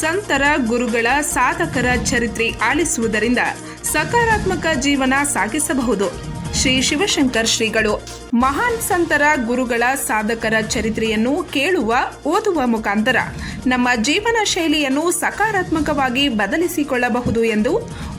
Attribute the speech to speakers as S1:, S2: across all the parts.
S1: ಸಂತರ ಗುರುಗಳ ಸಾಧಕರ ಚರಿತ್ರೆ ಆಲಿಸುವುದರಿಂದ ಸಕಾರಾತ್ಮಕ ಜೀವನ ಸಾಗಿಸಬಹುದು. ಶ್ರೀ ಶಿವಶಂಕರ್ ಶ್ರೀಗಳು. ಮಹಾನ್ ಸಂತರ ಗುರುಗಳ ಸಾಧಕರ ಚರಿತ್ರೆಯನ್ನು ಕೇಳುವ, ಓದುವ ಮುಖಾಂತರ ನಮ್ಮ ಜೀವನ ಶೈಲಿಯನ್ನು ಸಕಾರಾತ್ಮಕವಾಗಿ ಬದಲಿಸಿಕೊಳ್ಳಬಹುದು ಎಂದು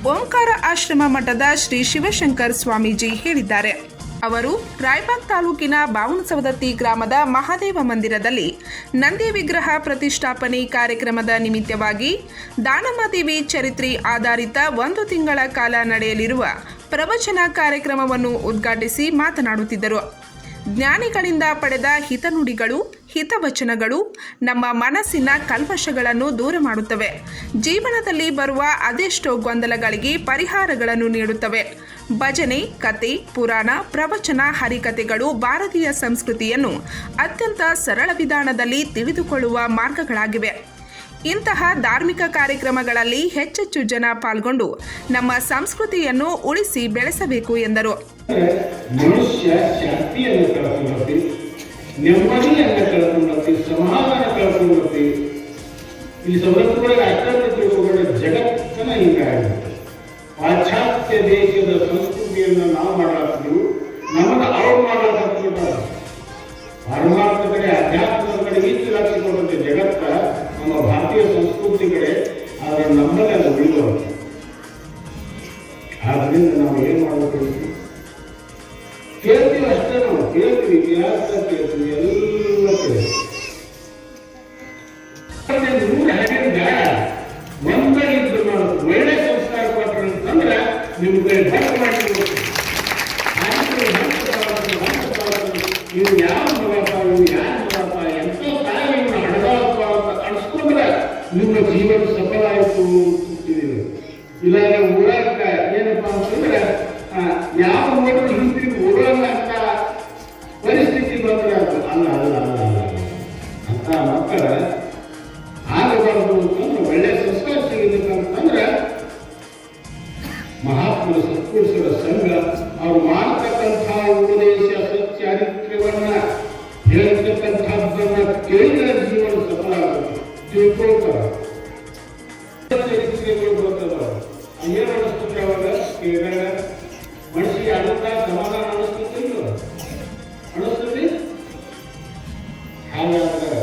S1: ಓಂಕಾರ ಆಶ್ರಮ ಮಠದ ಶ್ರೀ ಶಿವಶಂಕರ್ ಸ್ವಾಮೀಜಿ ಹೇಳಿದ್ದಾರೆ. ಅವರು ರಾಯಬಾಗ್ ತಾಲೂಕಿನ ಬಾವನಸವದತ್ತಿ ಗ್ರಾಮದ ಮಹಾದೇವ ಮಂದಿರದಲ್ಲಿ ನಂದಿ ವಿಗ್ರಹ ಪ್ರತಿಷ್ಠಾಪನೆ ಕಾರ್ಯಕ್ರಮದ ನಿಮಿತ್ತವಾಗಿ ದಾನಮಾದೇವಿ ಚರಿತ್ರೆ ಆಧಾರಿತ ಒಂದು ತಿಂಗಳ ಕಾಲ ನಡೆಯಲಿರುವ ಪ್ರವಚನ ಕಾರ್ಯಕ್ರಮವನ್ನು ಉದ್ಘಾಟಿಸಿ ಮಾತನಾಡುತ್ತಿದ್ದರು. ಜ್ಞಾನಿಗಳಿಂದ ಪಡೆದ ಹಿತನುಡಿಗಳು, ಹಿತವಚನಗಳು ನಮ್ಮ ಮನಸ್ಸಿನ ಕಲ್ಮಶಗಳನ್ನು ದೂರ ಮಾಡುತ್ತವೆ. ಜೀವನದಲ್ಲಿ ಬರುವ ಅದೆಷ್ಟೋ ಗೊಂದಲಗಳಿಗೆ ಪರಿಹಾರಗಳನ್ನು ನೀಡುತ್ತವೆ. ಭಜನೆ, ಕತೆ, ಪುರಾಣ, ಪ್ರವಚನ, ಹರಿಕತೆಗಳು ಭಾರತೀಯ ಸಂಸ್ಕೃತಿಯನ್ನು ಅತ್ಯಂತ ಸರಳ ವಿಧಾನದಲ್ಲಿ ತಿಳಿದುಕೊಳ್ಳುವ ಮಾರ್ಗಗಳಾಗಿವೆ. ಇಂತಹ ಧಾರ್ಮಿಕ ಕಾರ್ಯಕ್ರಮಗಳಲ್ಲಿ ಹೆಚ್ಚೆಚ್ಚು ಜನ ಪಾಲ್ಗೊಂಡು ನಮ್ಮ ಸಂಸ್ಕೃತಿಯನ್ನು ಉಳಿಸಿ ಬೆಳೆಸಬೇಕು ಎಂದರು.
S2: ಈ ಅಷ್ಟೊಂದು ಹಿಂಗಾಗುತ್ತೆ ಪಾಶ್ಚಾತ್ಯ ದೇಶದ ಸಂಸ್ಕೃತಿಯನ್ನು ನಾವು ಮಾಡಾಕ್ತೀವಿ ನಮಗೆ ಅವ್ರು ಮಾಡಾಕ್ತೀವಿ ಪರಮಾತ್ಮ ಕಡೆ ಅಧ್ಯಾತ್ಮದ ಕಡೆ ಹೆಚ್ಚು ಕೊಡುತ್ತೆ ಜಗತ್ತ ನಮ್ಮ ಭಾರತೀಯ ಸಂಸ್ಕೃತಿ ಕಡೆ ಆದರೆ ನಮ್ಮಲ್ಲಿ ಅದು ಉಳಿದವರು ಆದ್ರಿಂದ ನಾವು ಏನು ಮಾಡಬೇಕು? ಕೇಳ್ತೀವಿ ಅಷ್ಟೇ ನಾವು, ಕೇಳ್ತೀವಿ ಇತಿಹಾಸ, ಕೇಳ್ತೀವಿ ಎಲ್ಲ ಕೇಳ್ತೀವಿ. ನಿಮ್ಮ ಜೀವನ ಸಫಲ ಆಯಿತು ಅಂತಿದ್ದೀವಿ. ಇಲ್ಲಾಂದ್ರೆ ಊರಾಗ ಏನಪ್ಪಾ ಅಂತಂದ್ರೆ ಯಾವ ಮಗು ಹಿಂತಿರುಗಿ ಓಡೋಲ್ಲ ಏನು ಅನಿಸ್ತಿತ್ತು ಅವಾಗ ಕೇಳಿದಾಗ ಮನಸ್ಸಿಗೆ ಸಮಾಧಾನ ಅನಿಸ್ತದೆ ಅನಿಸ್ತೀವಿ ಹಾಗಾದ್ರೆ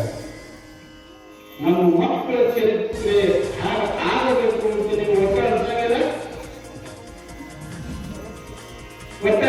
S2: ನಮ್ಮ ಮಕ್ಕಳ ಚರಿತ್ರೆ ಆಗಬೇಕು ಅಂತ ಒಟ್ಟ ಅನ್ಸಂಗಿಲ್ಲ ಒಟ್ಟ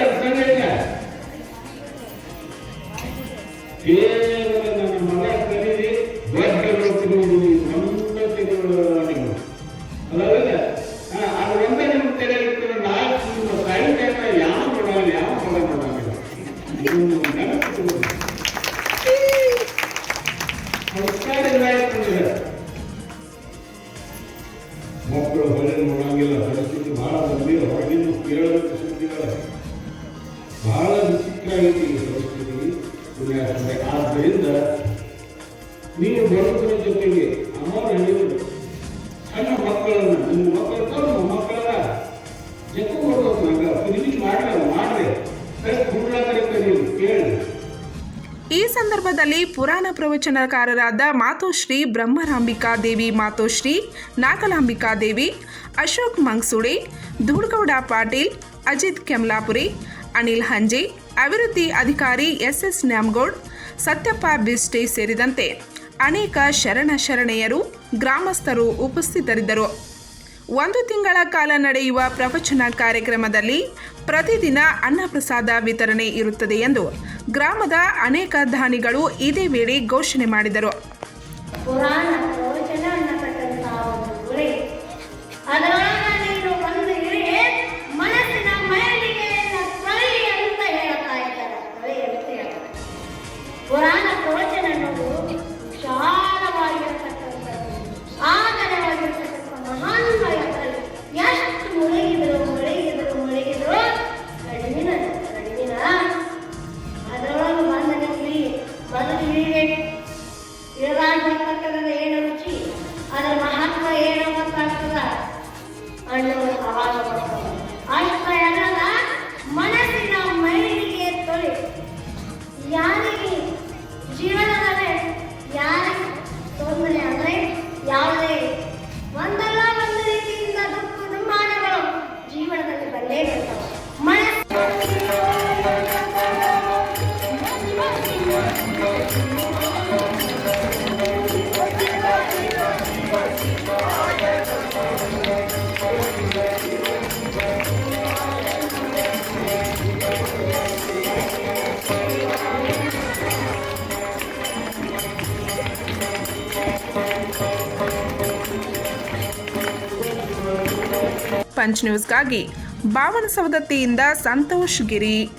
S2: ಹೊರಗೆ ನೋಡಂಗಿಲ್ಲ ಪರಿಸ್ಥಿತಿ ಬಹಳ ಗಂಭೀರ ಹೊರಗಿನ ಕೇಳಬೇಕು ಸುದ್ದಿಗಳ ಬಹಳ ವಿಚಿತ್ರ ಆಗೈತಿ ಈ ಪರಿಸ್ಥಿತಿ. ಆದ್ದರಿಂದ ನೀವು ಬಡವರ ಜೊತೆಗೆ ಅಮ್ಮ ಹೇಳಿದ್ರು ಸಣ್ಣ ಮಕ್ಕಳನ್ನು
S1: ಈ ಸಂದರ್ಭದಲ್ಲಿ ಪುರಾಣ ಪ್ರವಚನಕಾರರಾದ ಮಾತೋಶ್ರೀ ಬ್ರಹ್ಮರಾಂಬಿಕಾ ದೇವಿ ಮಾತೋಶ್ರೀ, ನಾಗಲಾಂಬಿಕಾ ದೇವಿ, ಅಶೋಕ್ ಮಂಗ್ಸುಡಿ, ಧೂಳ್ಗೌಡ ಪಾಟೀಲ್, ಅಜಿತ್ ಕೆಮ್ಲಾಪುರಿ, ಅನಿಲ್ ಹಂಜಿ, ಅಭಿವೃದ್ಧಿ ಅಧಿಕಾರಿ ಎಸ್ ಎಸ್ ನ್ಯಾಮ್ಗೌಡ್, ಸತ್ಯಪ್ಪ ಬಿಸ್ಟಿ ಸೇರಿದಂತೆ ಅನೇಕ ಶರಣ ಶರಣೆಯರು, ಗ್ರಾಮಸ್ಥರು ಉಪಸ್ಥಿತರಿದ್ದರು. ಒಂದು ತಿಂಗಳ ಕಾಲ ನಡೆಯುವ ಪ್ರವಚನ ಕಾರ್ಯಕ್ರಮದಲ್ಲಿ ಪ್ರತಿದಿನ ಅನ್ನಪ್ರಸಾದ ವಿತರಣೆ ಇರುತ್ತದೆ ಎಂದು ಗ್ರಾಮದ ಅನೇಕ ದಾನಿಗಳು ಇದೇ ವೇಳೆ ಘೋಷಣೆ ಮಾಡಿದರು.
S3: ಪುರಾಣ ಪ್ರವಚನ
S1: ಪಂಚ್ ನ್ಯೂಸ್ಗಾಗಿ ಬಾವನಸವದತ್ತಿಯಿಂದ ಸಂತೋಷ್ ಗಿರಿ.